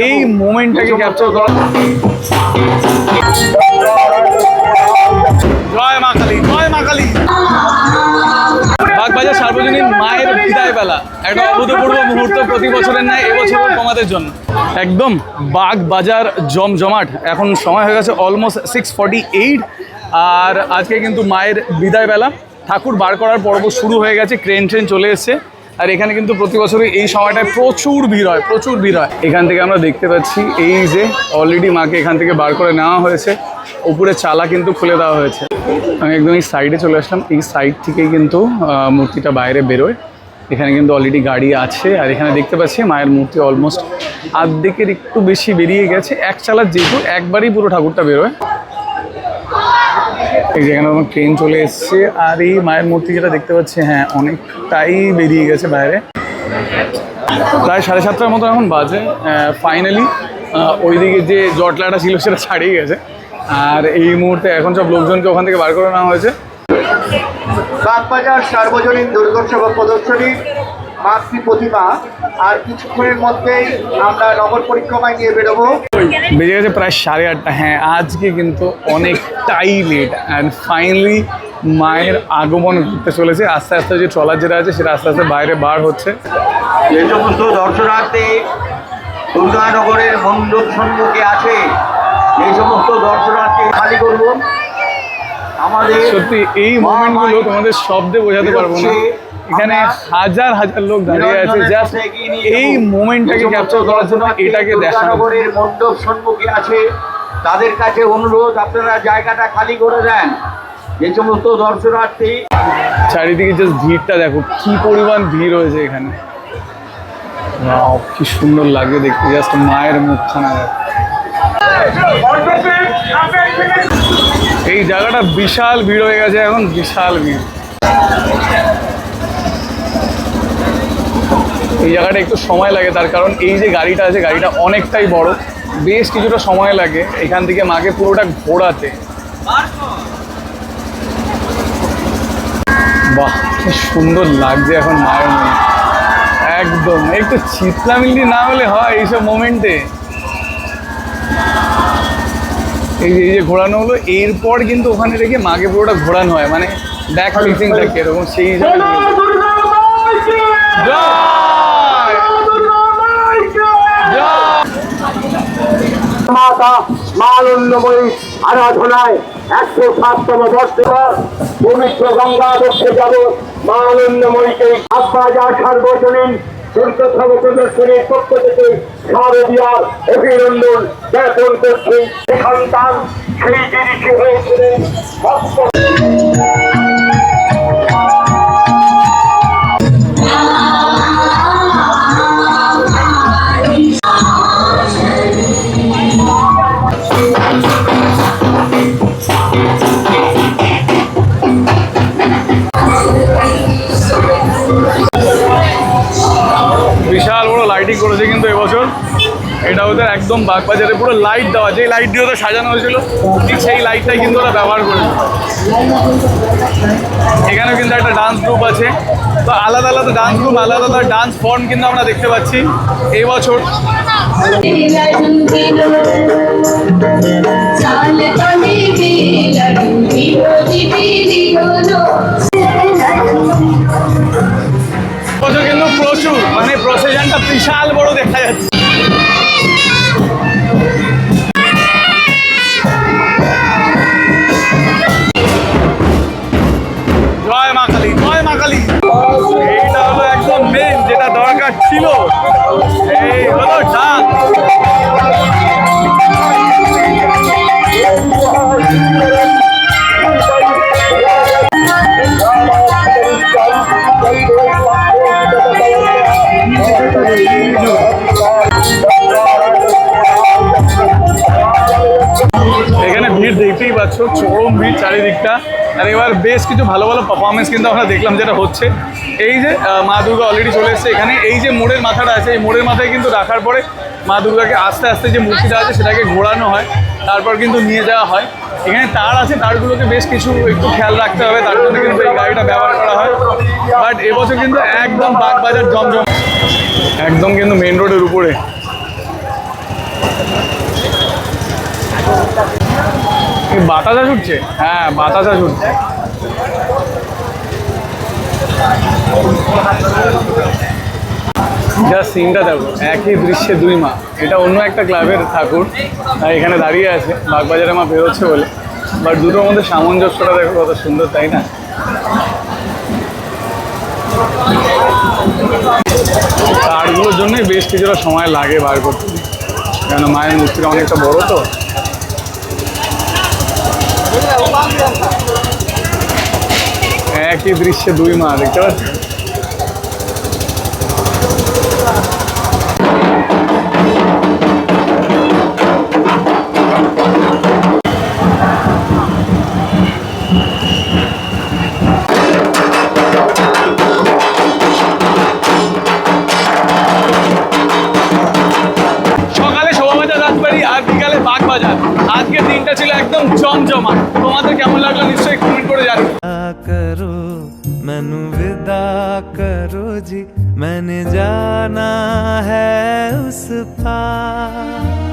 এই মোমেন্টটাকে ক্যাপচার করা। জয় মা কালী, জয় মা কালী। বাগবাজার সার্বজনীন মায়ের বিদায় বেলা একটা অভূতপূর্ব মুহূর্ত প্রতি বছরের ন্যায়, এবছরও তোমাদের জন্য। একদম বাগ বাজার জমজমাট, এখন সময় হয়ে গেছে অলমোস্ট সিক্স ফর্টি এইট আর আজকে কিন্তু মায়ের বিদায় বেলা ঠাকুর বার করার পর্ব শুরু হয়ে গেছে ক্রেন ট্রেন চলে এসছে। আর এখানে কিন্তু প্রতি বছরই এই সময়টায় প্রচুর ভিড় হয়, প্রচুর ভিড় হয়। এখান থেকে আমরা দেখতে পাচ্ছি এই যে অলরেডি মাকে এখান থেকে বার করে নেওয়া হয়েছে। উপরে চালা কিন্তু খুলে দেওয়া হয়েছে। আমি একদম এই সাইডে চলে আসলাম। এই সাইড থেকেই কিন্তু মূর্তিটা বাইরে বেরোয়। এখানে কিন্তু অলরেডি গাড়ি আছে। আর এখানে দেখতে পাচ্ছি মায়ের মূর্তি অলমোস্ট আর্ধেকের একটু বেশি বেরিয়ে গেছে। এক চালার যেহেতু একবারই পুরো ঠাকুরটা বেরোয়। এই যেখানে আমার ট্রেন চলে এসছে। আর এই মায়ের মূর্তি যেটা দেখতে পাচ্ছি হ্যাঁ অনেকটাই বেরিয়ে গেছে বাইরে। প্রায় সাড়ে সাতটার মতো এখন বাজে। ফাইনালি ওইদিকে যে জটলাটা ছিল সেটা ছাড়িয়ে গেছে। আর এই মুহূর্তে এখন সব লোকজনকে ওখান থেকে বার করে নেওয়া হয়েছে। বাগবাজার সার্বজনীন দুর্গোৎসব প্রদর্শনী। মাতৃ প্রতিমা আর কিছুক্ষণের মধ্যেই আমরা নগর পরিক্রমায় নিয়ে বেরোবো। বেজে গেছে প্রায় সাড়ে আটটা। হ্যাঁ আজকে কিন্তু অনেকটাই লেট অ্যান্ড ফাইনালি মায়ের আগমন ঘটতে চলেছে। আস্তে আস্তে যে ট্রলার যেটা আছে সেটা আস্তে আস্তে বাইরে বার হচ্ছে। যে সমস্ত দর্শনার্থী দুর্গানগরের মণ্ডপ সম্মুখে আছে এই সমস্ত দর্শনার্থী খালি করব আমাদের সত্যি এই মোমেন্টগুলো তোমাদের শব্দে বোঝাতে পারব না। এখানে হাজার হাজার লোক দাঁড়িয়ে আছে জাস্ট এই মোমেন্টটাকে ক্যাপচার করার জন্য এটাকে দুর্গানগরের মণ্ডপ সম্মুখে আছে। তাদের কাছে অনুরোধ আপনারা জায়গাটা খালি করে দেন। যে সমস্ত দর্শনার্থী চারিদিকে জাস্ট ভিড়টা দেখো কি পরিমাণ ভিড় হয়েছে এখানে। কি সুন্দর লাগে দেখতে জাস্ট মায়ের মুখখানা দেখো। এই জায়গাটা বিশাল ভিড় হয়ে গেছে এখন বিশাল ভিড়। এই জায়গাটা একটু সময় লাগে তার কারণ এই যে গাড়িটা আছে গাড়িটা অনেকটাই বড়। বেশ কিছুটা সময় লাগে এখান থেকে মাকে পুরোটা ঘোরাতে। বাহ কি সুন্দর লাগছে এখন মায়ের মুখ একদম একটু চিত্রামিলি না হলে হয় এইসব মোমেন্টে। এই যে এই যে ঘোরানো হলো এরপর কিন্তু ওখানে রেখে মাকে পুরোটা ঘোরানো হয়। মানে ব্যাক ফেসিংটা কীরকম সেই হিসাবে জয়! জয়! মাতা মালন্যময়ী আরাধনায় একশো সাততম বর্ষে পবিত্র গঙ্গা দেখতে যাব মালন্যময়ীকে আব্বাজার সার্বজনীন দুর্গোৎসব প্রদর্শনীর পক্ষ থেকে শারদীয়ার অভিনন্দন জ্ঞাপন করছি। সন্তান সেই জিনিসই হয়েছিলেন এটা ওদের একদম বাগবাজারে পুরো লাইট দেওয়া যে লাইট দিয়ে ওদের সাজানো হয়েছিল, ঠিক সেই লাইটটাই কিন্তু ওরা ব্যবহার করেছে। এখানেও কিন্তু একটা ডান্স গ্রুপ আছে। তো আলাদা আলাদা ডান্স গ্রুপ আলাদা আলাদা ডান্স ফর্ম কিন্তু আমরা দেখতে পাচ্ছি এই বছর। কিন্তু প্রচুর মানে প্রসেশনটা বিশাল বড় দেখা যাচ্ছে। জয় মা কালী, জয় মা এইটা হলো একদম মেন যেটা দরকার ছিল। এই হলো ডাক। এখানে ভিড় দেখতেই পাচ্ছ, চরম ভিড় চারিদিকটা। আর এবার বেশ কিছু ভালো ভালো পারফরমেন্স কিন্তু আমরা দেখলাম যেটা হচ্ছে। এই যে মা দুর্গা অলরেডি চলে এসেছে। এখানে এই যে মোড়ের মাথাটা আছে, এই মোড়ের মাথায় কিন্তু রাখার পরে মা দুর্গাকে আস্তে আস্তে যে মূর্তিটা আছে, সেটাকে ঘোরানো হয়, তারপর কিন্তু নিয়ে যাওয়া হয়। এখানে তার আছে, তারগুলোকে বেশ কিছু একটু খেয়াল রাখতে হবে, তার জন্য কিন্তু এই গাড়িটা ব্যবহার করা হয়। বাট এবছর কিন্তু একদম বাগবাজার জমজম। একদম কিন্তু মেন রোডের উপরে। বাতাসা ছুটছে? হ্যাঁ বাতাসা ছুটছে। যা সিনটা দেখো, একই দৃশ্যে দুই মা। এটা অন্য একটা ক্লাবের ঠাকুর এখানে দাঁড়িয়ে আছে, বাগবাজারে মা বেরোচ্ছে বলে। বাট দুটোর মধ্যে সামঞ্জস্যটা দেখো কত সুন্দর, তাই না? কার্ডগুলোর জন্যই বেশ কিছুটা সময় লাগে বার করতে। কেন মায়ের মূর্তিটা অনেকটা বড় তো। একই দৃশ্যে দুই মা, দেখতে পাচ্ছি? সকালে শোভাবাজার আর বিকালে আজকের দিনটা ছিল একদম জমজমা তোমাদের কেমন লাগলো নিশ্চয়ই কমেন্ট করে জানি करो मैनू विदा करो जी मैंने जाना है उस पार